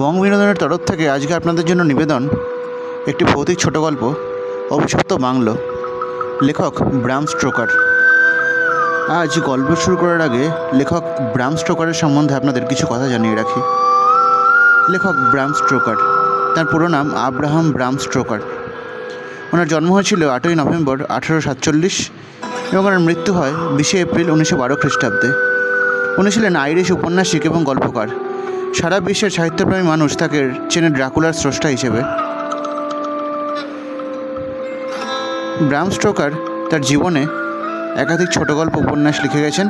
বং বিনোদনের তরফ থেকে আজকে আপনাদের জন্য নিবেদন, একটি ভৌতিক ছোট গল্প, অভিশপ্ত বাংলো, লেখক ব্রাম স্ট্রোকার আজ গল্প শুরু করার আগে লেখক ব্রাম স্ট্রোকারের সম্বন্ধে আপনাদের কিছু কথা জানিয়ে রাখি। লেখক ব্রাম স্ট্রোকার তার পুরো নাম আব্রাহাম ব্রাম স্ট্রোকার ওনার জন্ম হয়েছিল আটই নভেম্বর আঠেরো সাতচল্লিশ এবং ওনার মৃত্যু হয় বিশে এপ্রিল উনিশশো বারো খ্রিস্টাব্দে। উনি ছিলেন আইরিশ উপন্যাসিক এবং গল্পকার। সারা বিশ্বের সাহিত্যপ্রেমী মানুষ তাকে চেনে ড্রাকুলার স্রষ্টা হিসেবে। ব্রাম স্ট্রোকার তার জীবনে একাধিক ছোট গল্প উপন্যাস লিখে গেছেন।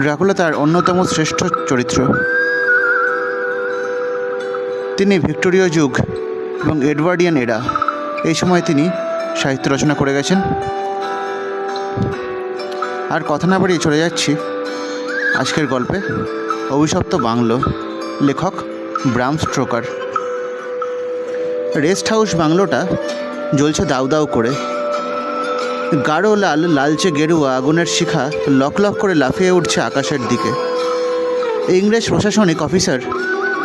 ড্রাকুলা তার অন্যতম শ্রেষ্ঠ চরিত্র। তিনি ভিক্টোরীয় যুগ এবং এডওয়ার্ডিয়ান এরা। এই সময় তিনি সাহিত্য রচনা করে গেছেন। আর কথা না বাড়িয়ে চলে যাচ্ছি। আজকের গল্পে অভিশপ্ত বাংলো। লেখক ব্রাম স্ট্রোকার। রেস্ট হাউস বাংলোটা জ্বলছে দাউ দাউ করে। গাঢ় লাল, লালচে গেরুয়া আগুনের শিখা লক লক করে লাফিয়ে উঠছে আকাশের দিকে। ইংরেজ প্রশাসনিক অফিসার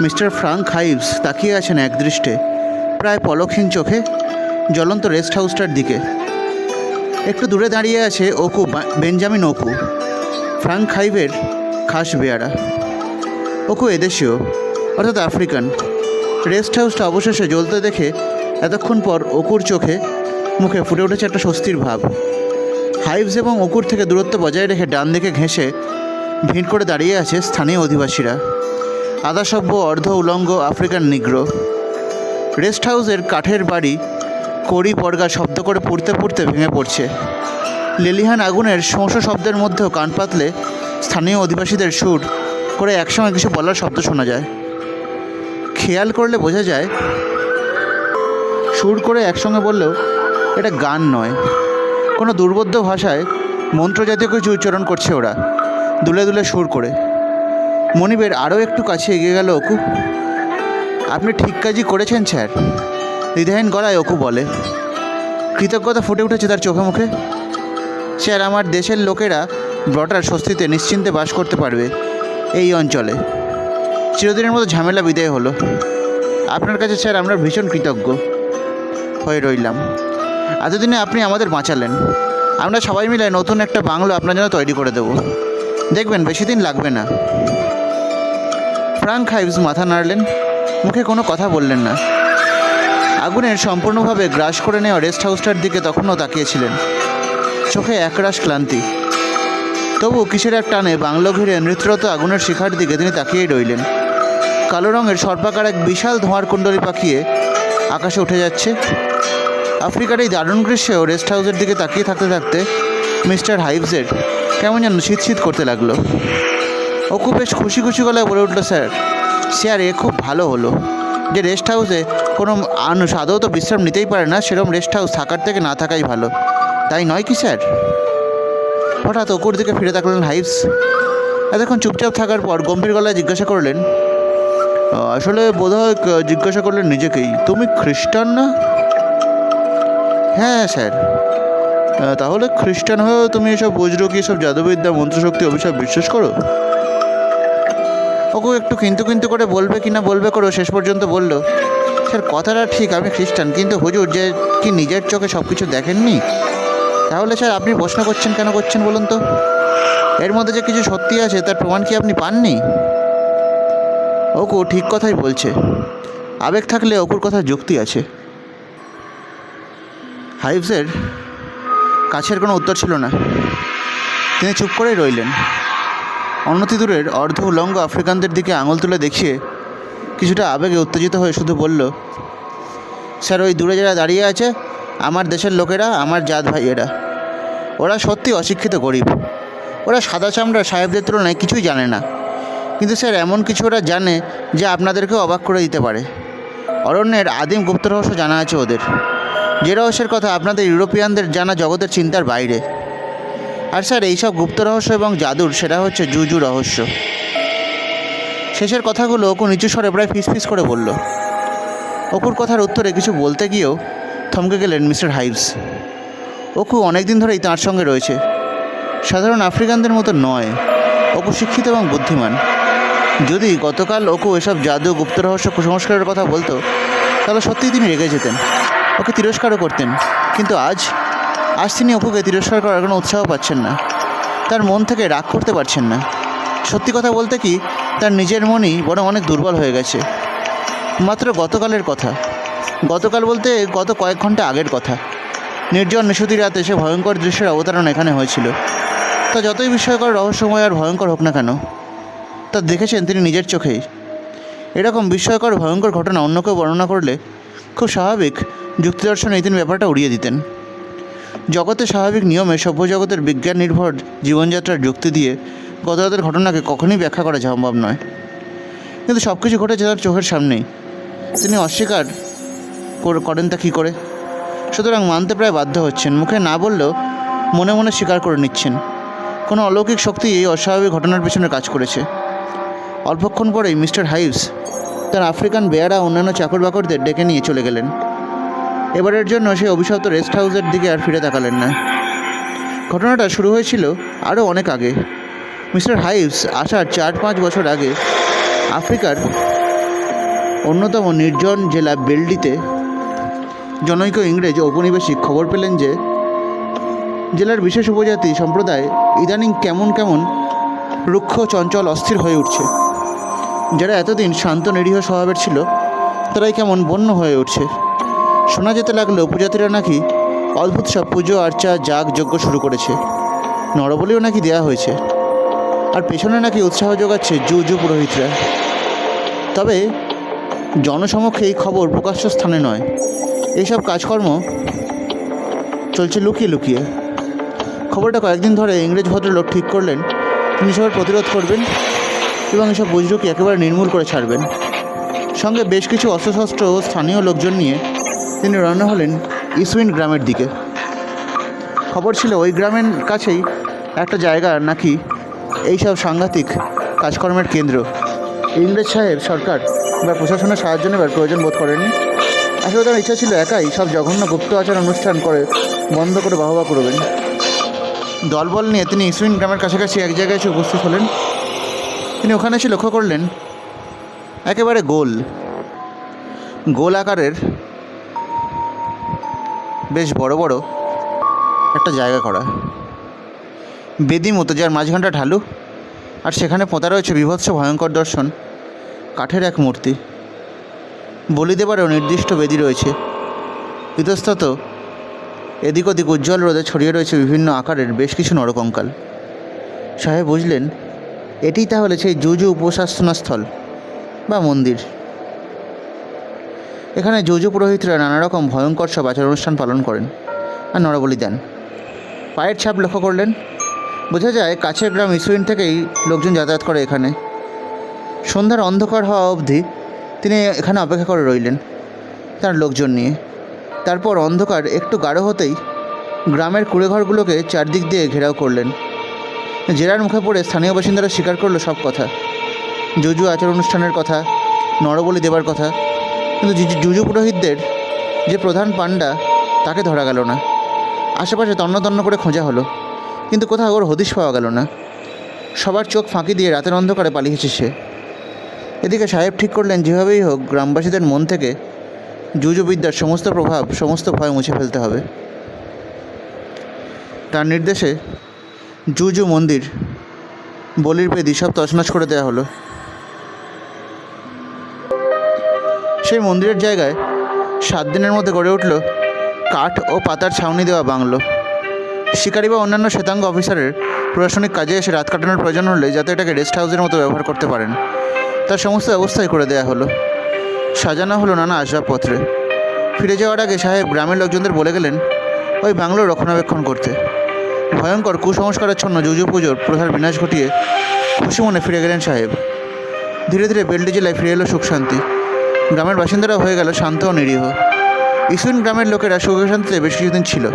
মিস্টার ফ্রাঙ্ক হাইভস তাকিয়ে আছেন একদৃষ্টে, প্রায় পলকহীন চোখে জ্বলন্ত রেস্ট হাউসটার দিকে। একটু দূরে দাঁড়িয়ে আছে ওকু বেঞ্জামিন ওকু ফ্রাঙ্ক হাইভের খাস বেয়ারা। ওকু, এদেশীয়, অর্থাৎ আফ্রিকান। রেস্ট হাউসটা অবশেষে জ্বলতে দেখে এতক্ষণ পর অকুর চোখে, মুখে ফুটে উঠেছে একটা স্বস্তির ভাব। হাইভস এবং অকুর থেকে দূরত্ব বজায় রেখে ডান দিকে ঘেঁষে ভিড় করে দাঁড়িয়ে আছে স্থানীয় অধিবাসীরা। আদাসভ্য, অর্ধ উলঙ্গ, আফ্রিকান নিগ্র। রেস্ট হাউসের কাঠের বাড়ি কড়ি পর্গা শব্দ করে পুড়তে পুড়তে ভেঙে পড়ছে। লেলিহান আগুনের শোঁস শব্দের মধ্যেও কান পাতলে স্থানীয় অধিবাসীদের সুর করে একসঙ্গে কিছু বলার শব্দ শোনা যায়। খেয়াল করলে বোঝা যায়, সুর করে একসঙ্গে বললেও এটা গান নয়। কোনো দুর্বোধ্য ভাষায় মন্ত্র জাতীয় কিছু উচ্চারণ করছে ওরা, দুলে দুলে সুর করে। মনিবের আরও একটু কাছে এগিয়ে গেল অকু। আপনি ঠিক কাজই করেছেন, স্যার। হৃদয়হীন গলায় অকু বলে, কৃতজ্ঞতা ফুটে উঠেছে তার চোখে মুখে। স্যার, আমার দেশের লোকেরা ব্রটার স্বস্তিতে নিশ্চিন্তে বাস করতে পারবে। এই অঞ্চলে। চিরদিনের মতো ঝামেলা বিদায় হলো। আপনার কাছে স্যার, আমরা ভীষণ কৃতজ্ঞ হয়ে রইলাম। এতদিনে আপনি আমাদের বাঁচালেন। আমরা সবাই মিলে নতুন একটা বাংলো আপনার জন্য তৈরি করে দেবো। দেখবেন, বেশি দিন লাগবে না। ফ্রাঙ্ক হাইভস মাথা নাড়লেন, মুখে কোনো কথা বললেন না। আগুনের সম্পূর্ণভাবে গ্রাস করে নেওয়া রেস্ট হাউসটার দিকে তখনও তাকিয়েছিলেন। চোখে একরাশ ক্লান্তি। তবু কিসের এক টানে বাংলো ঘিরে নৃত্যরত আগুনের শিখার দিকে তিনি তাকিয়েই রইলেন। কালো রঙের সর্পাকার এক বিশাল ধোঁয়ার কুণ্ডলী পাকিয়ে আকাশে উঠে যাচ্ছে। আফ্রিকার এই দারুণ গ্রীষ্মেও রেস্ট হাউসের দিকে তাকিয়ে থাকতে থাকতে মিস্টার হাইভসের কেমন যেন শীত শীত করতে লাগল। ও খুব বেশ খুশি খুশি গলায় বলে উঠল, স্যার স্যার, এ খুব ভালো হলো। যে রেস্ট হাউসে কোনো আন তো বিশ্রাম নিতেই পারে না, সেরকম রেস্ট হাউস থাকার থেকে না থাকাই ভালো। তাই নয় কি, স্যার? হঠাৎ অকুর দিকে ফিরে তাকলেন হাইভস এতক্ষণ চুপচাপ থাকার পর গম্ভীর গলায় জিজ্ঞাসা করলেন, আসলে বোধহয় জিজ্ঞাসা করলেন নিজেকেই। তুমি খ্রিস্টান না? হ্যাঁ স্যার। তাহলে খ্রিস্টান হয়েও তুমি এসব বজ্র কি এসব জাদুবিদ্যা, মন্ত্রশক্তি, অভিশাপ বিশ্বাস করো? ওকে একটু কিন্তু কিন্তু করে বলবে কি না বলবে করো, শেষ পর্যন্ত বলল, স্যার, কথাটা ঠিক, আমি খ্রিস্টান, কিন্তু হুজুর যে কি নিজের চোখে সব কিছু দেখেননি? তাহলে স্যার আপনি প্রশ্ন করছেন কেন করছেন বলুন তো? এর মধ্যে যে কিছু সত্যি আছে, তার প্রমাণ কি আপনি পাননি? ওকু ঠিক কথাই বলছে। আবেগ থাকলে অকুর কথা যুক্তি আছে। হাইভসের কাছের কোনো উত্তর ছিল না। তিনি চুপ করেই রইলেন। অনতি দূরের অর্ধ উলঙ্গ আফ্রিকানদের দিকে আঙুল তুলে দেখিয়ে কিছুটা আবেগে উত্তেজিত হয়ে শুধু বলল, স্যার, ওই দূরে যারা দাঁড়িয়ে আছে আমার দেশের লোকেরা, আমার জাত ভাইয়েরা, ওরা সত্যি অশিক্ষিত গরিব। ওরা সাদা চামড়া সাহেবদের তুলনায় কিছুই জানে না। কিন্তু স্যার, এমন কিছু ওরা জানে যে আপনাদেরকেও অবাক করে দিতে পারে। অরণ্যের আদিম গুপ্ত রহস্য জানা আছে ওদের। যে রহস্যের কথা আপনাদের ইউরোপিয়ানদের জানা জগতের চিন্তার বাইরে। আর স্যার, এইসব গুপ্ত রহস্য এবং জাদুর, সেটা হচ্ছে জুজু রহস্য। শেষের কথাগুলো অকু নিচু স্বরে প্রায় ফিসফিস করে বলল। অকুর কথার উত্তরে কিছু বলতে গিয়েও থমকে গেলেন মিস্টার হাইভস অকু অনেক দিন ধরেই তাঁর সঙ্গে রয়েছে। সাধারণ আফ্রিকানদের মতো নয় অকু শিক্ষিত এবং বুদ্ধিমান। যদি গতকাল ওকে এসব জাদু গুপ্ত রহস্য কুসংস্কারের কথা বলতো, তাহলে সত্যিই তিনি রেগে যেতেন। ওকে তিরস্কারও করতেন। কিন্তু আজ আজ তিনি অপুকে তিরস্কার করার কোনো উৎসাহ পাচ্ছেন না। তার মন থেকে রাগ করতে পারছেন না। সত্যি কথা বলতে কি, তার নিজের মনই বরং অনেক দুর্বল হয়ে গেছে। মাত্র গতকালের কথা। গতকাল বলতে গত কয়েক ঘণ্টা আগের কথা। নির্জন নিশুতি রাতে সে ভয়ঙ্কর দৃশ্যের অবতারণ এখানে হয়েছিল। তা যতই বিস্ময়কর রহস্যময় আর ভয়ঙ্কর হোক না কেন, তা দেখেছেন তিনি নিজের চোখেই। এরকম বিস্ময়কর, ভয়ঙ্কর ঘটনা অন্য কেউ বর্ণনা করলে খুব স্বাভাবিক যুক্তিদর্শনে তিনি ব্যাপারটা উড়িয়ে দিতেন। জগতে স্বাভাবিক নিয়মে সভ্য জগতের বিজ্ঞান নির্ভর জীবনযাত্রার যুক্তি দিয়ে গতরাতের ঘটনাকে কখনই ব্যাখ্যা করা সম্ভব নয়। কিন্তু সব কিছু ঘটেছে তার চোখের সামনেই। তিনি অস্বীকার কর- করেন তা কী করে? সুতরাং মানতে প্রায় বাধ্য হচ্ছেন। মুখে না বললেও মনে মনে স্বীকার করে নিচ্ছেন। কোনো অলৌকিক শক্তি এই অস্বাভাবিক ঘটনার পেছনে কাজ করেছে। অল্পক্ষণ পরেই মিস্টার হাইভস তার আফ্রিকান বেয়ারা অন্যান্য চাকর বাকরদের ডেকে নিয়ে চলে গেলেন। এবারের জন্য সেই অভিশপ্ত রেস্ট হাউসের দিকে আর ফিরে তাকালেন না। ঘটনাটা শুরু হয়েছিল আরও অনেক আগে। মিস্টার হাইভস আসার চার পাঁচ বছর আগে আফ্রিকার অন্যতম নির্জন জেলা বেলডিতে জনৈক ইংরেজ ঔপনিবেশিক খবর পেলেন যে, জেলার বিশেষ উপজাতি সম্প্রদায় ইদানিং কেমন কেমন রুক্ষ চঞ্চল অস্থির হয়ে উঠছে। যারা এতদিন শান্ত নিরীহ স্বভাবের ছিল, তারাই কেমন বন্য হয়ে উঠছে। শোনা যেতে লাগল, উপজাতিরা নাকি অদ্ভুত সব পুজো, আর্চা, যাগ, যজ্ঞ শুরু করেছে। নরবলিও নাকি দেয়া হয়েছে। আর পেছনে নাকি উৎসাহ যোগাচ্ছে জু জু পুরোহিতরা। তবে জনসমক্ষে এই খবর প্রকাশ্য স্থানে নয়। এইসব কাজকর্ম চলছে লুকিয়ে লুকিয়ে। খবরটা কয়েকদিন ধরে ইংরেজ ভদ্রলোক ঠিক করলেন, তিনি সবার প্রতিরোধ করবেন এবং এসব বুজরুকি একেবারে নির্মূল করে ছাড়বেন। সঙ্গে বেশ কিছু অস্ত্রশস্ত্র ও স্থানীয় লোকজন নিয়ে তিনি রওনা হলেন ইসউইন গ্রামের দিকে। খবর ছিল ওই গ্রামের কাছেই একটা জায়গা নাকি এইসব সাংঘাতিক কাজকর্মের কেন্দ্র। ইংরেজ সাহেব সরকার বা প্রশাসনের সাহায্য নেবার প্রয়োজন বোধ করেননি? আসলে তার ইচ্ছা ছিল একাই সব জঘন্য গুপ্ত আচার অনুষ্ঠান করে বন্ধ করে বাহবা করবেন। দলবল নিয়ে তিনি ইসুইন গ্রামের কাছাকাছি এক জায়গায় এসে উপস্থিত হলেন। তিনি ওখানে এসে লক্ষ্য করলেন, একেবারে গোল। গোল আকারের বেশ বড় বড় একটা জায়গা করা। বেদি মতো যার মাঝখানটা ঢালু, আর সেখানে পোঁতা রয়েছে বিভৎস ভয়ঙ্কর দর্শন, কাঠের এক মূর্তি। বলি দেবারও নির্দিষ্ট বেদি রয়েছে। ইতস্তত এদিক ওদিক উজ্জ্বল রোদে ছড়িয়ে রয়েছে বিভিন্ন আকারের বেশ কিছু নরকঙ্কাল। সাহেব বুঝলেন এটিই তাহলে সেই জুজু উপাসনা স্থল বা মন্দির। এখানে জুজু পুরোহিতরা নানা রকম ভয়ঙ্কর সব আচার অনুষ্ঠান পালন করেন আর নরবলি দেন। পায়ের ছাপ লক্ষ্য করলেন? বোঝা যায় কাছের গ্রাম ইসুইন থেকেই লোকজন যাতায়াত করে এখানে। সন্ধ্যার অন্ধকার হওয়া অবধি তিনি এখানে অপেক্ষা করে রইলেন, তার লোকজন নিয়ে। তারপর অন্ধকার একটু গাঢ় হতেই গ্রামের কুড়েঘরগুলোকে চারদিক দিয়ে ঘেরাও করলেন। জেরার মুখে পড়ে স্থানীয় বাসিন্দারা স্বীকার করল সব কথা। জুজু আচার অনুষ্ঠানের কথা, নরবলি দেবার কথা, কিন্তু জুজু- পুরোহিতদের যে প্রধান পাণ্ডা, তাকে ধরা গেল না। আশেপাশে তন্ন করে খোঁজা হলো, কিন্তু কোথাও ওর হদিশ পাওয়া গেল না। সবার চোখ ফাঁকি দিয়ে রাতের অন্ধকারে পালিয়েছে সে। এদিকে সাহেব ঠিক করলেন, যেভাবেই হোক গ্রামবাসীদের মন থেকে জুজু বিদ্যার সমস্ত প্রভাব, সমস্ত ভয় মুছে ফেলতে হবে। তার নির্দেশে জুজু মন্দির, বলির বেদি সব তছনছ করে দেওয়া হলো। সেই মন্দিরের জায়গায় সাত দিনের মধ্যে গড়ে উঠল কাঠ ও পাতার ছাউনি দেওয়া বাংলো। শিকারী বা অন্যান্য শ্বেতাঙ্গ অফিসারের প্রশাসনিক কাজে এসে রাত কাটানোর প্রয়োজন হলে যাতে এটাকে রেস্ট হাউসের মতো ব্যবহার করতে পারেন। তার সমস্ত ব্যবস্থাই করে দেওয়া হলো। সাজানো হলো নানা আসবাবপত্রে। ফিরে যাওয়ার আগে সাহেব গ্রামের লোকজনদের বলে গেলেন, ওই বাংলো রক্ষণাবেক্ষণ করতে। ভয়ঙ্কর কুসংস্কারাচ্ছন্ন জুজু পুজোর প্রধান বিনাশ ঘটিয়ে খুশি মনে ফিরে গেলেন সাহেব। ধীরে ধীরে বেল্টি জেলায় ফিরে এলো সুখ শান্তি। গ্রামের বাসিন্দারা হয়ে গেল শান্ত ও নিরীহ। ইসুইন গ্রামের লোকেরা সুখে শান্তিতে বেশ কিছুদিন ছিল।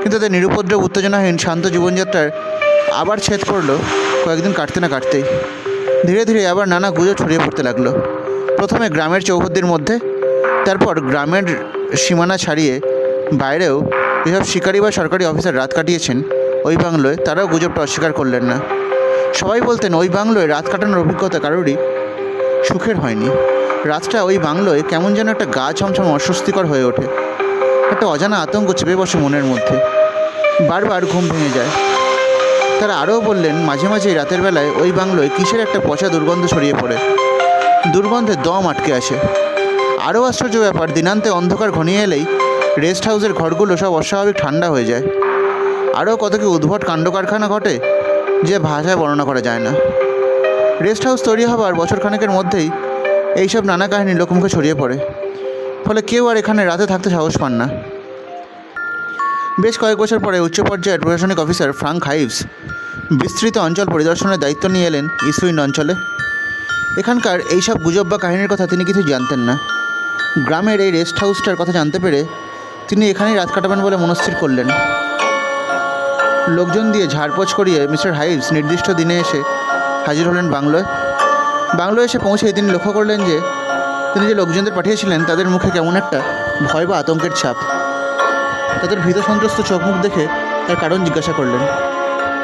কিন্তু তাদের নিরুপদ্রব, উত্তেজনাহীন শান্ত জীবনযাত্রার আবার ছেদ পড়ল কয়েকদিন কাটতে না কাটতেই। ধীরে ধীরে আবার নানা গুজব ছড়িয়ে পড়তে লাগল। প্রথমে গ্রামের চৌহদ্দির মধ্যে, তারপর গ্রামের সীমানা ছাড়িয়ে বাইরেও যেসব শিকারী বা সরকারি অফিসার রাত কাটিয়েছেন, ওই বাংলোয় তারাও গুজবটা অস্বীকার করলেন না। সবাই বলতেন, ওই বাংলোয় রাত কাটানোর অভিজ্ঞতা কারোরই সুখের হয়নি। রাতটা ওই বাংলোয় কেমন যেন একটা গা ছমছম অস্বস্তিকর হয়ে ওঠে। একটা অজানা আতঙ্ক চেপে বসে মনের মধ্যে। বারবার ঘুম ভেঙে যায়। তারা আরও বললেন, মাঝে মাঝে রাতের বেলায় ওই বাংলোয় কিসের একটা পচা দুর্গন্ধ ছড়িয়ে পড়ে? দুর্গন্ধে দম আটকে আসে আরও আশ্চর্য ব্যাপার, দিনান্তে অন্ধকার ঘনিয়ে এলেই রেস্ট হাউসের ঘরগুলো সব অস্বাভাবিক ঠান্ডা হয়ে যায়। আরও কত কি উদ্ভট কাণ্ড কারখানা ঘটে যে ভাষায় বর্ণনা করা যায় না। রেস্ট হাউস তৈরি হবার বছরখানেকের মধ্যেই এইসব নানা কাহিনী লোকমুখে ছড়িয়ে পড়ে। ফলে কেউ আর এখানে রাতে থাকতে সাহস পান না। বেশ কয়েক বছর পরে উচ্চ পর্যায়ের প্রশাসনিক অফিসার ফ্রাঙ্ক হাইভস বিস্তৃত অঞ্চল পরিদর্শনের দায়িত্ব নিয়ে এলেন ইসুইন অঞ্চলে। এখানকার এইসব গুজব বা কাহিনীর কথা তিনি কিছু জানতেন না। গ্রামের এই রেস্ট হাউসটার কথা জানতে পেরে তিনি এখানেই রাত কাটাবেন বলে মনস্থির করলেন। লোকজন দিয়ে ঝাড়পোছ করিয়ে মিস্টার হাইভস নির্দিষ্ট দিনে এসে হাজির হলেন বাংলোয়। বাংলোয় এসে পৌঁছে তিনি লক্ষ্য করলেন যে, তিনি যে লোকজনদের পাঠিয়েছিলেন, তাদের মুখে কেমন একটা ভয় বা আতঙ্কের ছাপ। তাদের ভীত সন্ত্রস্ত চোখ মুখ দেখে তার কারণ জিজ্ঞাসা করলেন।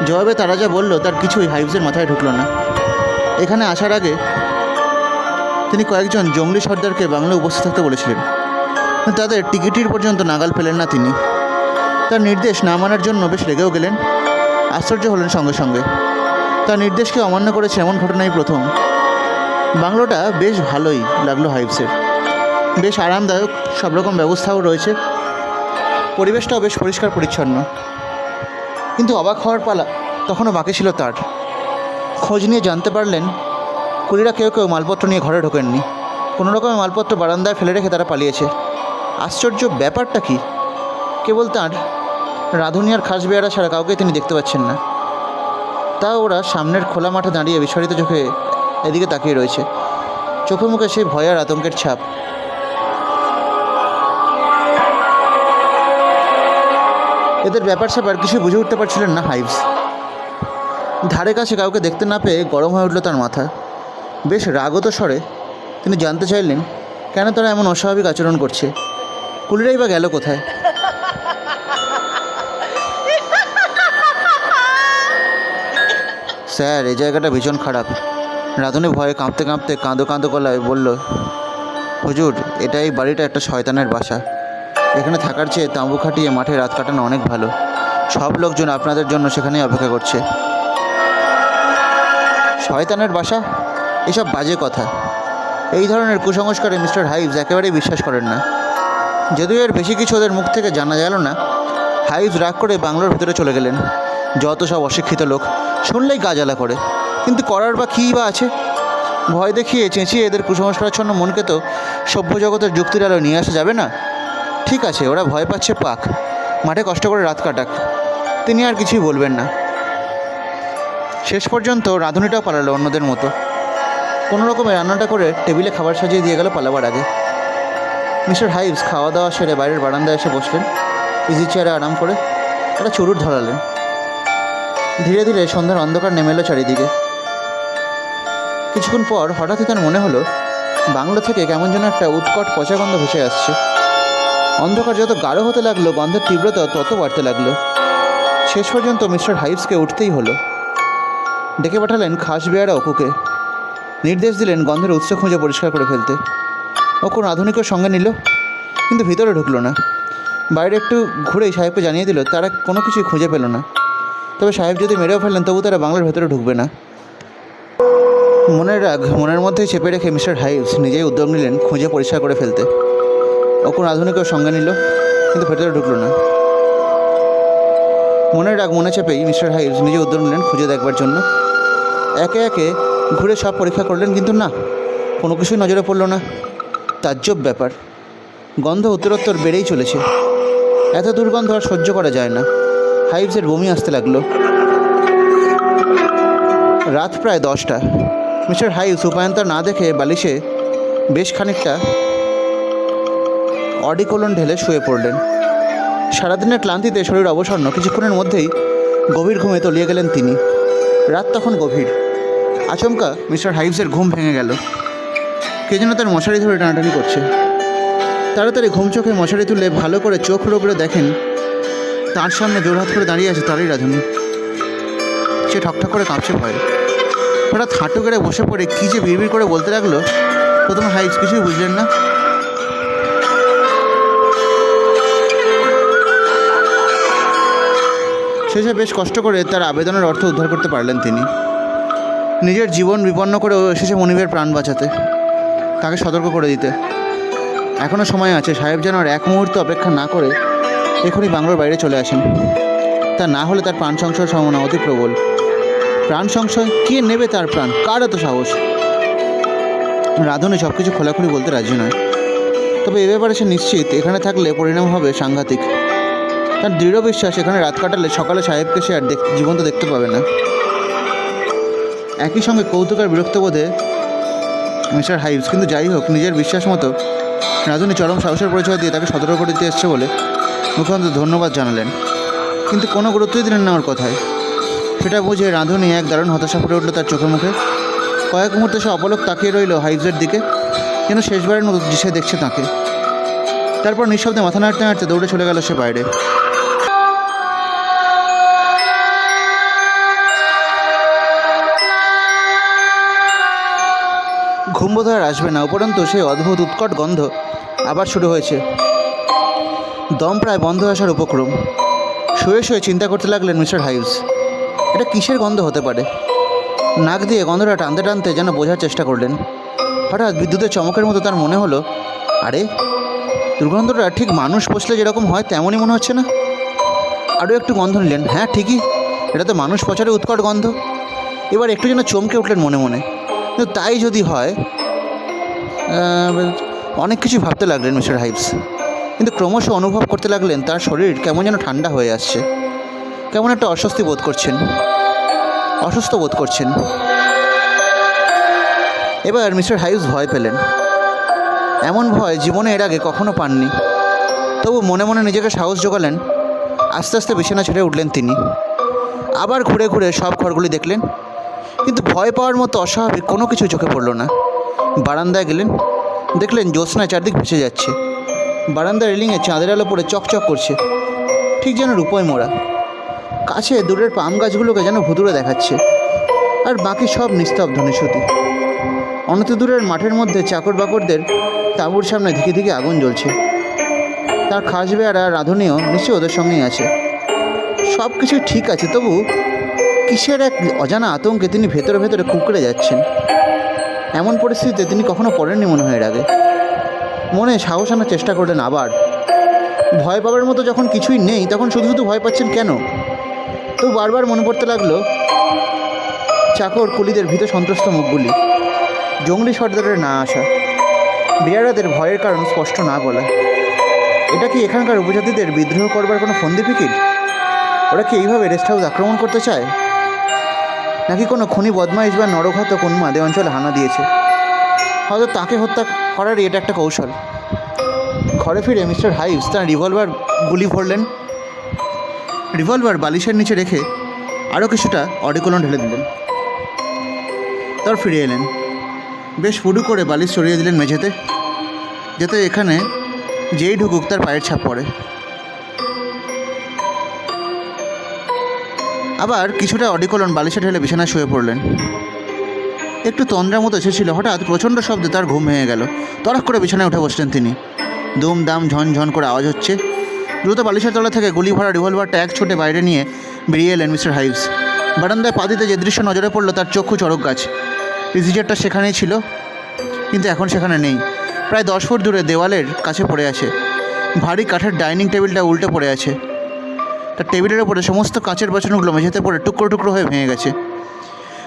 জবাবে তারা যা বলল তার কিছুই হাইভসের মাথায় ঢুকলো না। এখানে আসার আগে তিনি কয়েকজন জঙ্গলি সর্দারকে বাংলায় উপস্থিত থাকতে বলেছিলেন। তাদের টিকিটির পর্যন্ত নাগাল পেলেন না তিনি। তার নির্দেশ না মানার জন্য বেশ রেগেও গেলেন। আশ্চর্য হলেন সঙ্গে সঙ্গে। তার নির্দেশকে অমান্য করেছে এমন ঘটনাই প্রথম। বাংলোটা বেশ ভালোই লাগল হাইভসের বেশ আরামদায়ক সব রকম ব্যবস্থাও রয়েছে। পরিবেশটাও বেশ পরিষ্কার পরিচ্ছন্ন। কিন্তু অবাক হওয়ার পালা তখনও বাকি ছিল তার। খোঁজ নিয়ে জানতে পারলেন কুলিরা কেউ কেউ মালপত্র নিয়ে ঘরে ঢোকেননি। কোনো রকমের মালপত্র বারান্দায় ফেলে রেখে তারা পালিয়েছে। আশ্চর্য ব্যাপারটা কি? কেবল তাঁর, রাঁধুনি আর খাস বেয়ারা ছাড়া কাউকে তিনি দেখতে পাচ্ছেন না। তা ওরা সামনের খোলা মাঠে দাঁড়িয়ে বিস্ফারিত চোখে এদিকে তাকিয়ে রয়েছে। চোখে মুখে সেই ভয় আর আতঙ্কের ছাপ। এদের ব্যাপার স্যাপার কিছু বুঝে উঠতে পারছিলেন না হাইভস ধারে কাছে কাউকে দেখতে না পেয়ে গরম হয়ে উঠল তার মাথা। বেশ রাগত স্বরে। তিনি জানতে চাইলেন, কেন তারা এমন অস্বাভাবিক আচরণ করছে? কুলিরাই বা গেল কোথায়? স্যার, এই জায়গাটা ভীষণ খারাপ। রাধুনি ভয়ে কাঁপতে কাঁপতে কাঁদো কাঁদো গলায় বলল, হুজুর, এটা এই বাড়িটা একটা শয়তানের বাসা। এখানে থাকার চেয়ে তাঁবু খাটিয়ে মাঠে রাত কাটানো অনেক ভালো। সব লোকজন আপনাদের জন্য সেখানেই অপেক্ষা করছে। শয়তানের বাসা? এসব বাজে কথা। এই ধরনের কুসংস্কারে মিস্টার হাইভস একেবারেই বিশ্বাস করেন না। যদিও এর বেশি কিছু ওদের মুখ থেকে জানা গেল না হাইভস রাগ করে বাংলোর ভিতরে চলে গেলেন। যত সব অশিক্ষিত লোক, শুনলেই গা জ্বালা করে। কিন্তু করার বা কী বা আছে? ভয় দেখিয়ে চেঁচিয়ে এদের কুসংস্কারাচ্ছন্ন মনকে তো সভ্য জগতের যুক্তির আলো নিয়ে আসা যাবে না? ঠিক আছে, ওরা ভয় পাচ্ছে পাক। মাঠে কষ্ট করে রাত কাটাক। তিনি আর কিছুই বলবেন না। শেষ পর্যন্ত রাঁধুনিটাও পালালো অন্যদের মতো। কোনো রকমে রান্নাটা করে টেবিলে খাবার সাজিয়ে দিয়ে গেল পালাবার আগে। মিস্টার হাইভস খাওয়া দাওয়া সেরে বাইরের বারান্দায় এসে বসলেন। ইজি চেয়ারে আরাম করে একটা চুরুট ধরালেন। ধীরে ধীরে সন্ধ্যার অন্ধকার নেমে এলো চারিদিকে। কিছুক্ষণ পর হঠাৎই তার মনে হলো, বাংলো থেকে কেমন যেন একটা উৎকট পচা গন্ধ ভেসে আসছে। অন্ধকার যত গাঢ় হতে লাগল, গন্ধের তীব্রতা তত বাড়তে লাগল। শেষ পর্যন্ত মিস্টার হাইভসকে উঠতেই হলো। ডেকে পাঠালেন খাস বেয়ারা অকুকে নির্দেশ দিলেন গন্ধের উৎস খুঁজে পরিষ্কার করে ফেলতে। অকুর আধুনিকও সঙ্গে নিল, কিন্তু ভিতরে ঢুকলো না। বাইরে একটু ঘুরেই সাহেবকে জানিয়ে দিল, তারা কোনো কিছুই খুঁজে পেল না। তবে সাহেব যদি মেরেও ফেলেন, তবু তারা বাংলার ভেতরে ঢুকবে না। মনের রাগ মনের মধ্যেই চেপে রেখে মিস্টার হাইভস নিজেই উদ্যোগ নিলেন খুঁজে পরিষ্কার করে ফেলতে। অকুর আধুনিকও সঙ্গে নিল, কিন্তু ভেতরে ঢুকলো না। মনে রাগ মনে চেপেই মিস্টার হাইভস নিজে উদ্যোগ নিলেন, খুঁজে দেখবার জন্য। একে একে ঘুরে সব পরীক্ষা করলেন, কিন্তু না, কোনো কিছুই নজরে পড়ল না। তাজ্জব ব্যাপার। গন্ধ উত্তরোত্তর বেড়েই চলেছে। এত দুর্গন্ধ আর সহ্য করা যায় না। হাইভসের বমি আসতে লাগল। রাত প্রায় দশটা। মিস্টার হাইভস উপায়ন্তর না দেখে বালিশে বেশ খানিকটা অডিকোলন ঢেলে শুয়ে পড়লেন। সারাদিনের ক্লান্তিতে শরীর অবসন্ন কিছুক্ষণের মধ্যেই গভীর ঘুমে তলিয়ে গেলেন তিনি। রাত তখন গভীর। আচমকা মিস্টার হাইভসের ঘুম ভেঙে গেল। কে যেন তার মশারি ধরে টানাটানি করছে। তাড়াতাড়ি ঘুম চোখে মশারি তুলে ভালো করে চোখ রোগড়ে দেখেন, তার সামনে জোরহাত করে দাঁড়িয়ে আছে তারই রাধুনি। সে ঠকঠক করে কাঁপছে ভয়ে। হঠাৎ হাঁটু করে বসে পড়ে কী যে বিড়বিড় করে বলতে লাগল, প্রথমে হাইস কিছুই বুঝলেন না। শেষে বেশ কষ্ট করে তার আবেদনের অর্থ উদ্ধার করতে পারলেন তিনি। নিজের জীবন বিপন্ন করেও এসেছে মনিবের প্রাণ বাঁচাতে, তাকে সতর্ক করে দিতে। এখনও সময় আছে, সাহেব যেন আর এক মুহূর্ত অপেক্ষা না করে এখনই বাংলোর বাইরে চলে আসেন। তা না হলে তার প্রাণ সংশয়ের সম্ভাবনা অতি প্রবল। প্রাণ সংশয়? কে নেবে তার প্রাণ? কার এত সাহস? রাধুনি সব কিছু খোলাখুলি বলতে রাজি নয়। তবে এ ব্যাপারে সে নিশ্চিত, এখানে থাকলে পরিণাম হবে সাংঘাতিক। তার দৃঢ় বিশ্বাস এখানে রাত কাটালে সকালে সাহেবকে সে আর জীবন্ত দেখতে পাবে না। একই সঙ্গে কৌতুক আর বিরক্তবোধে মিস্টার হাইভস কিন্তু যাই হোক, নিজের বিশ্বাস মতো রাধুনি চরম সাহসের পরিচয় দিয়ে তাকে সতর্ক করে দিতে এসছে বলে মুখ্যমন্ত্রী ধন্যবাদ জানালেন। কিন্তু কোনো গুরুত্বই দিলেন না ওর কথায়। সেটা বুঝে রাঁধুনি এক দারুণ হতাশা ফুটে উঠল তার চোখে মুখে। কয়েক মুহূর্তে সে অপলক তাকিয়ে রইল হাইভসের দিকে, যেন শেষবারের মতো সে দেখছে তাকে। তারপর নিঃশব্দে মাথা নাড়তে নাড়তে দৌড়ে চলে গেল সে বাইরে। ঘুম আর আসবে না, উপরন্তু সেই অদ্ভুত উৎকট গন্ধ আবার শুরু হয়েছে। দম প্রায় বন্ধ আসার উপক্রম। শুয়ে শুয়ে চিন্তা করতে লাগলেন মিস্টার হাইউস এটা কিসের গন্ধ হতে পারে? নাক দিয়ে গন্ধটা টানতে টানতে যেন বোঝার চেষ্টা করলেন। হঠাৎ বিদ্যুতের চমকের মতো তার মনে হলো, আরে, দুর্গন্ধটা ঠিক মানুষ পচলে যেরকম হয় তেমনই মনে হচ্ছে না? আরও একটু গন্ধ নিলেন হ্যাঁ ঠিকই, এটা তো মানুষ পচারে উৎকট গন্ধ। এবার একটু যেন চমকে উঠলেন মনে মনে। কিন্তু তাই যদি হয় অনেক কিছু ভাবতে লাগলেন মিস্টার হাইভস কিন্তু ক্রমশ অনুভব করতে লাগলেন তার শরীর কেমন যেন ঠান্ডা হয়ে আসছে। কেমন একটা অস্বস্তি বোধ করছেন। অসুস্থ বোধ করছেন। এবার মিস্টার হাইভস ভয় পেলেন। এমন ভয় জীবনে এর আগে কখনো পাননি। তবু মনে মনে নিজেকে সাহস জোগালেন আস্তে আস্তে বিছানা ছেড়ে উঠলেন তিনি। আবার ঘুরে ঘুরে সব ঘরগুলি দেখলেন। কিন্তু ভয় পাওয়ার মতো অস্বাভাবিক কোনো কিছু চোখে পড়ল না। বারান্দায় গেলেন। দেখলেন জ্যোৎস্না চারদিক ভেসে যাচ্ছে। বারান্দার রেলিংয়ে চাঁদের আলো পড়ে চকচক করছে। ঠিক যেন রূপয় মোড়া। কাছে দূরের পাম গাছগুলোকে যেন ভুতুড়ে দেখাচ্ছে। আর বাকি সব নিস্তব্ধ নিশুতি। অনতি দূরের মাঠের মধ্যে চাকর বাকরদের তাঁবুর সামনে ধিকে ধিকে আগুন জ্বলছে। তার খাস বেয়ারা রাঁধুনিও নিশ্চয়ই ওদের সঙ্গেই আছে। সব কিছু ঠিক আছে, তবু কিসের এক অজানা আতঙ্কে তিনি ভেতরে ভেতরে কুকড়ে যাচ্ছেন। এমন পরিস্থিতিতে তিনি কখনো পড়েননি মনে হয় এর আগে। মনে সাহস আনার চেষ্টা করলেন আবার। ভয় পাবার মতো যখন কিছুই নেই, তখন শুধু শুধু ভয় পাচ্ছেন কেন? তো বারবার মনে পড়তে লাগল, চাকর কুলিদের ভীত সন্ত্রস্ত মুখগুলি, জঙ্গলি সর্দারের না আসা বিয়ারাদের ভয়ের কারণ স্পষ্ট না বলা। এটা কি এখানকার উপজাতিদের বিদ্রোহ করবার কোনো ফন্দি ফিকির? ওরা কি এইভাবে রেস্ট হাউস আক্রমণ করতে চায়? নাকি কোনো খুনি বদমাইশ বা নরঘাতক উন্মাদ এ অঞ্চলে হানা দিয়েছে? হয়তো তাকে হত্যা করারই এটা একটা কৌশল। ঘরে ফিরে মিস্টার হাইভস তার রিভলভার গুলি ভরলেন। রিভলভার বালিশের নিচে রেখে আরও কিছুটা অডিকোলন ঢেলে দিলেন। তার ফিরে এলেন। বেশ ফুডু করে বালিশ সরিয়ে দিলেন মেঝেতে, যাতে এখানে যেই ঢুকুক তার পায়ের ছাপ পড়ে। আবার কিছুটা অডিকলন বালিশে ঢেলে বিছানায় শুয়ে পড়লেন। একটু তন্দ্রার মতো এসেছিল, হঠাৎ প্রচণ্ড শব্দে তার ঘুম ভেঙে গেল। তরক করে বিছানায় উঠে বসলেন তিনি। দুম দাম ঝনঝন করে আওয়াজ হচ্ছে। দ্রুত বালিশের তলা থেকে গুলি ভরা রিভলভারটা এক ছোটে বাইরে নিয়ে বেরিয়ে এলেন মিস্টার হাইভস বারান্দায় পা দিতে যে দৃশ্য নজরে পড়ল, তার চক্ষু চড়ক গাছ। রিজিজারটা সেখানেই ছিল, কিন্তু এখন সেখানে নেই। প্রায় দশ ফুট দূরে দেওয়ালের কাছে পড়ে আছে। ভারী কাঠের ডাইনিং টেবিলটা উল্টে পড়ে আছে। তার টেবিলের ওপরে সমস্ত কাঁচের বাসনগুলো মেঝেতে পড়ে টুকরো টুকরো হয়ে ভেঙে গেছে।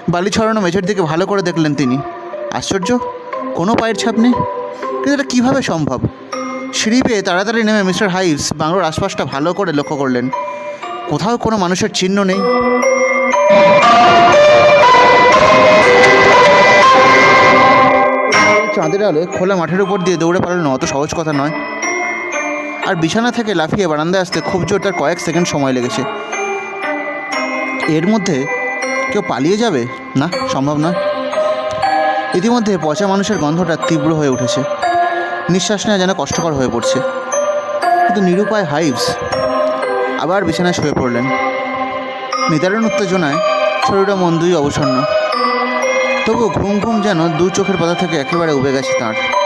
বালি ছড়ানো মেঝের দিকে ভালো করে দেখলেন তিনি। আশ্চর্য, কোনো পায়ের ছাপ নেই? কিন্তু এটা কীভাবে সম্ভব? সিঁড়ি পেয়ে তাড়াতাড়ি নেমে মিস্টার হাইভস বাংলোর আশপাশটা ভালো করে লক্ষ্য করলেন। কোথাও কোনো মানুষের চিহ্ন নেই। চাঁদের আলোয় খোলা মাঠের উপর দিয়ে দৌড়ে পালানো অত সহজ কথা নয়। আর বিছানা থেকে লাফিয়ে বারান্দায় আসতে খুব জোর তার কয়েক সেকেন্ড সময় লেগেছে। এর মধ্যে কেউ পালিয়ে যাবে? না, সম্ভব নয়। ইতিমধ্যে পচা মানুষের গন্ধটা তীব্র হয়ে উঠেছে। নিঃশ্বাস নেওয়া যেন কষ্টকর হয়ে পড়ছে। কিন্তু নিরুপায় হাইভস আবার বিছানায় শুয়ে পড়লেন। নিদারুণ উত্তেজনায় শরীরটা মন দুই অবসন্ন। তবু ঘুম ঘুম যেন দু চোখের পাতা থেকে একেবারে উবে গেছে তাঁর।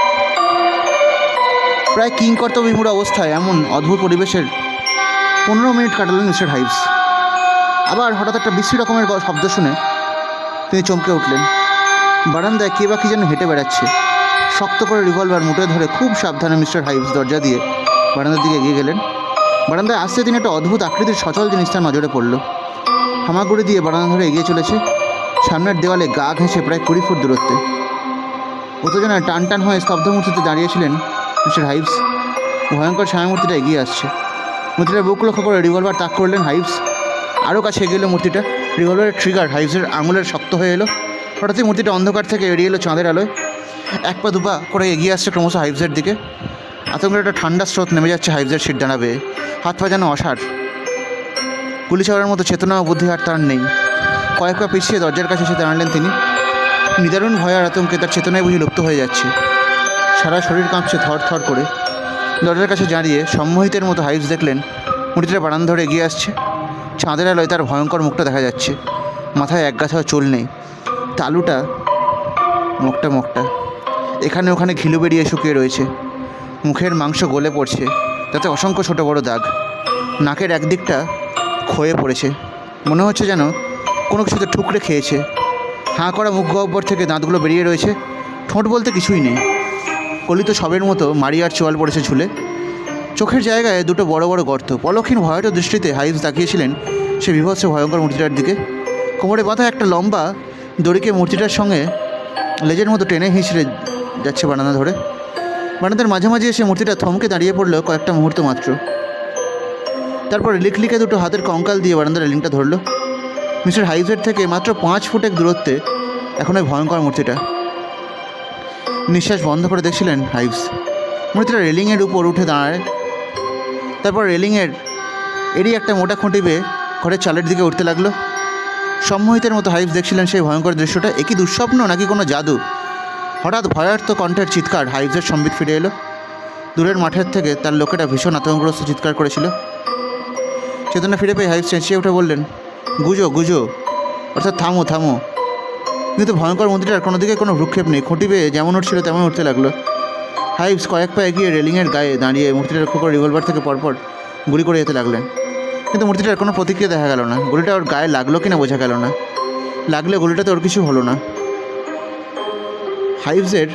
প্রায় কিংকর্তব্য বিমূঢ় অবস্থায় এমন অদ্ভুত পরিবেশের পনেরো মিনিট কাটালেন মিস্টার হাইভস আবার হঠাৎ একটা বিশ্রী রকমের শব্দ শুনে তিনি চমকে উঠলেন। বারান্দায় কে বা কি যেন হেঁটে বেড়াচ্ছে। শক্ত করে রিভলভার মুঠে ধরে খুব সাবধানে মিস্টার হাইভস দরজা দিয়ে বারান্দার দিকে এগিয়ে গেলেন। বারান্দায় আসতে তিনি একটা অদ্ভুত আকৃতির সচল জিনিস তার নজরে পড়ল। হামাগুড়ি দিয়ে বারান্দা ধরে এগিয়ে চলেছে। সামনের দেওয়ালে গা ঘেঁষে প্রায় কুড়ি ফুট দূরত্বে। উত্তেজনায় টান টান হয়ে স্তব্ধমূর্তিতে দাঁড়িয়েছিলেন মিস্টার হাইভস ভয়ঙ্কর ছায়ামূর্তিটা এগিয়ে আসছে। মূর্তিটার বুক লক্ষ্য করে রিভলভার তাক করলেন হাইভস আরও কাছে এগিয়ে এলো মূর্তিটা। রিভলভারের ট্রিগার হাইভসের আঙুলের শক্ত হয়ে এলো। হঠাৎই মূর্তিটা অন্ধকার থেকে এড়িয়ে এলো চাঁদের আলোয়। এক পা দুপা করে এগিয়ে আসছে ক্রমশ হাইভসের দিকে। আতঙ্কের একটা ঠান্ডা স্রোত নেমে যাচ্ছে হাইভসের সিট দাঁড়াবে হাত পা যেন অসার গুলি চাওয়ার মতো চেতনা ও বুদ্ধি আর তার নেই। কয়েক পা পিছিয়ে দরজার কাছে এসে দাঁড়ালেন তিনি। নিদারুণ ভয় আর আতঙ্কে তার চেতনায় বুঝি লুপ্ত হয়ে যাচ্ছে। সারা শরীর কাঁপছে থর থর করে। দরজার কাছে দাঁড়িয়ে সম্মোহিতের মতো হাইভস দেখলেন, মুড়িটা বারান ধরে এগিয়ে আসছে। চাঁদের আলোয় তার ভয়ঙ্কর মুখটা দেখা যাচ্ছে। মাথায় এক গাছাও চুল নেই। তালুটা মুখটা মুখটা এখানে ওখানে ঘিলু বেরিয়ে শুকিয়ে রয়েছে। মুখের মাংস গলে পড়ছে, তাতে অসংখ্য ছোট বড় দাগ। নাকের একদিকটা ক্ষয়ে পড়েছে। মনে হচ্ছে যেন কোনো কিছুতে ঠুকরে খেয়েছে। হাঁ করা মুখ গহ্বর থেকে দাঁতগুলো বেরিয়ে রয়েছে। ঠোঁট বলতে কিছুই নেই। কলিত সবের মতো মারিয়ার চোয়াল পড়েছে ঝুলে। চোখের জায়গায় দুটো বড় বড় গর্ত। পলক্ষীন ভয়ট দৃষ্টিতে হাইভস তাকিয়েছিলেন সে বিভৎস ভয়ঙ্কর মূর্তিটার দিকে। কোমরে বাঁধা একটা লম্বা দড়িকে মূর্তিটার সঙ্গে লেজের মতো টেনে হিঁচড়ে যাচ্ছে বারান্দা ধরে। বারান্দার মাঝামাঝি এসে মূর্তিটা থমকে দাঁড়িয়ে পড়ল কয়েকটা মুহূর্ত মাত্র। তারপর লিকলিকে দুটো হাতের কঙ্কাল দিয়ে বারান্দার রেলিংটা ধরলো। মিস্টার হাইভসের থেকে মাত্র পাঁচ ফুটের দূরত্বে এখন ওই ভয়ঙ্কর মূর্তিটা। নিঃশ্বাস বন্ধ করে দেখছিলেন হাইভস মূর্তিটা রেলিংয়ের উপর উঠে দাঁড়ায়। তারপর রেলিংয়ের এরই একটা মোটা খুঁটি বেয়ে ঘরের চালের দিকে উঠতে লাগল। সম্মোহিতের মতো হাইভস দেখছিলেন সেই ভয়ঙ্কর দৃশ্যটা। একই দুঃস্বপ্ন নাকি কোনো জাদু? হঠাৎ ভয়ার্থ কণ্ঠের চিৎকার হাইভসের সম্বিত ফিরে এলো। দূরের মাঠের থেকে তার লোকেরা ভীষণ আতঙ্কগ্রস্ত চিৎকার করেছিল। চেতনা ফিরে পেয়ে হাইভস চেঁচিয়ে উঠে বললেন, গুজো গুজো। অর্থাৎ থামো থামো। কিন্তু ভয়ঙ্কর মন্দিরটার কোনো দিকে কোনো ভ্রুক্ষেপ নেই। খুঁটি বেয়ে যেমন উঠছিল তেমন উঠতে লাগল। হাইভস কয়েক পা এগিয়ে রেলিংয়ের গায়ে দাঁড়িয়ে মূর্তিটার লক্ষ্য রিভলভার থেকে পরপর গুলি করে যেতে লাগলেন। কিন্তু মূর্তিটার কোনো প্রতিক্রিয়া দেখা গেল না। গুলিটা ওর গায়ে লাগল কিনা বোঝা গেল না। লাগলে গুলিটাতে ওর কিছু হলো না। হাইভসের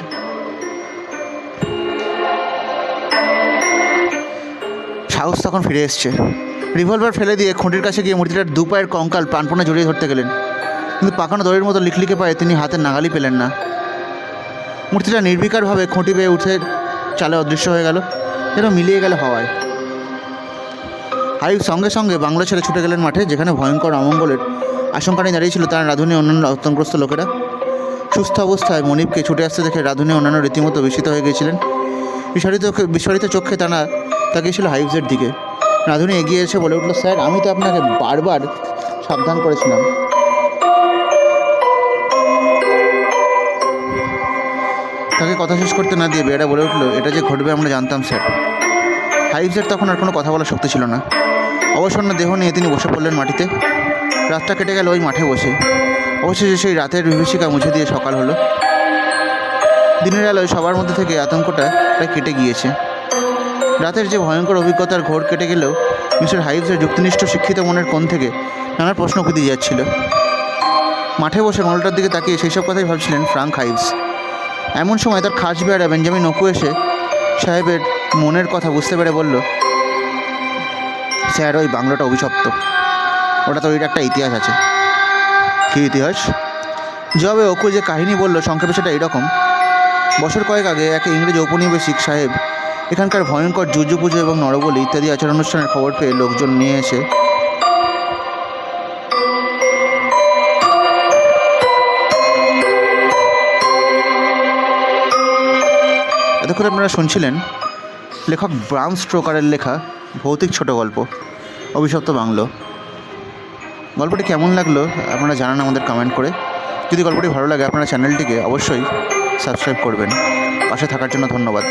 সাহস তখন ফিরে এসছে। রিভলভার ফেলে দিয়ে খুঁটির কাছে গিয়ে মূর্তিটার দু পায়ের কঙ্কাল প্রাণপণে জড়িয়ে ধরতে গেলেন। কিন্তু পাকানো দড়ির মতো লিকলিকে পায়ে তিনি হাতের নাগালি পেলেন না। মূর্তিটা নির্বিকারভাবে খুঁটি পেয়ে উঠে চালে অদৃশ্য হয়ে গেল, যেন মিলিয়ে গেল হওয়ায়। হাইভ সঙ্গে সঙ্গে বাংলা ছেড়ে ছুটে গেলেন মাঠে, যেখানে ভয়ঙ্কর অমঙ্গলের আশঙ্কা নিয়ে দাঁড়িয়েছিল তার রাধুনী অন্যান্য আতঙ্কগ্রস্ত লোকেরা। সুস্থ অবস্থায় মনিবকে ছুটে আসতে দেখে রাধুনী অন্যান্য রীতিমতো বিস্মিত হয়ে গিয়েছিলেন। বিস্ফারিত বিস্ফারিত চোখে টানা তাকিয়েছিল হাইভসের দিকে। রাধুনী এগিয়ে এসে বলে উঠল, স্যার, আমি তো আপনাকে বারবার সাবধান করেছিলাম। তাকে কথা শেষ করতে না দিয়ে বেড়া বলে উঠল, এটা যে ঘটবে আমরা জানতাম, স্যার। হাইভসের তখন আর কোনো কথা বলার শক্তি ছিল না। অবসন্ন দেহ নিয়ে তিনি বসে পড়লেন মাটিতে। রাতটা কেটে গেল ওই মাঠে বসে। অবশেষে সেই রাতের বিভীষিকা মুছে দিয়ে সকাল হলো। দিনের আলোয় সবার মধ্যে থেকে আতঙ্কটা প্রায় কেটে গিয়েছে। রাতের যে ভয়ঙ্কর অভিজ্ঞতার ঘোর কেটে গেলেও মিস্টার হাইভসের যুক্তিনিষ্ঠ, শিক্ষিত মনের কোণ থেকে নানা প্রশ্ন খুঁজে যাচ্ছিল। মাঠে বসে মলটার দিকে তাকিয়ে সেই সব কথাই ভাবছিলেন ফ্রাঙ্ক হাইভস এমন সময় তার খাস বেড়া বেঞ্জামিন নকু এসে সাহেবের মনের কথা বুঝতে পেরে বলল, স্যার, ওই বাংলাটা অভিশপ্ত। ওটা তো ওইটা একটা ইতিহাস আছে। কী ইতিহাস? জবে অকু যে কাহিনী বলল, সংক্ষেপে সেটা এরকম। বছর কয়েক আগে এক ইংরেজ ঔপনিবেশিক সাহেব এখানকার ভয়ঙ্কর যুজু পুজো এবং নরবলি ইত্যাদি আচার অনুষ্ঠানের খবর পেয়ে লোকজন নিয়ে এসে এতক্ষণ আপনারা শুনছিলেন লেখক ব্রাউন স্ট্রোকারের লেখা ভৌতিক ছোট গল্প, অভিশপ্ত বাংলো। গল্পটি কেমন লাগল আপনারা জানান আমাদের কমেন্ট করে। যদি গল্পটি ভালো লাগে আপনারা চ্যানেলটিকে অবশ্যই সাবস্ক্রাইব করবেন। পাশে থাকার জন্য ধন্যবাদ।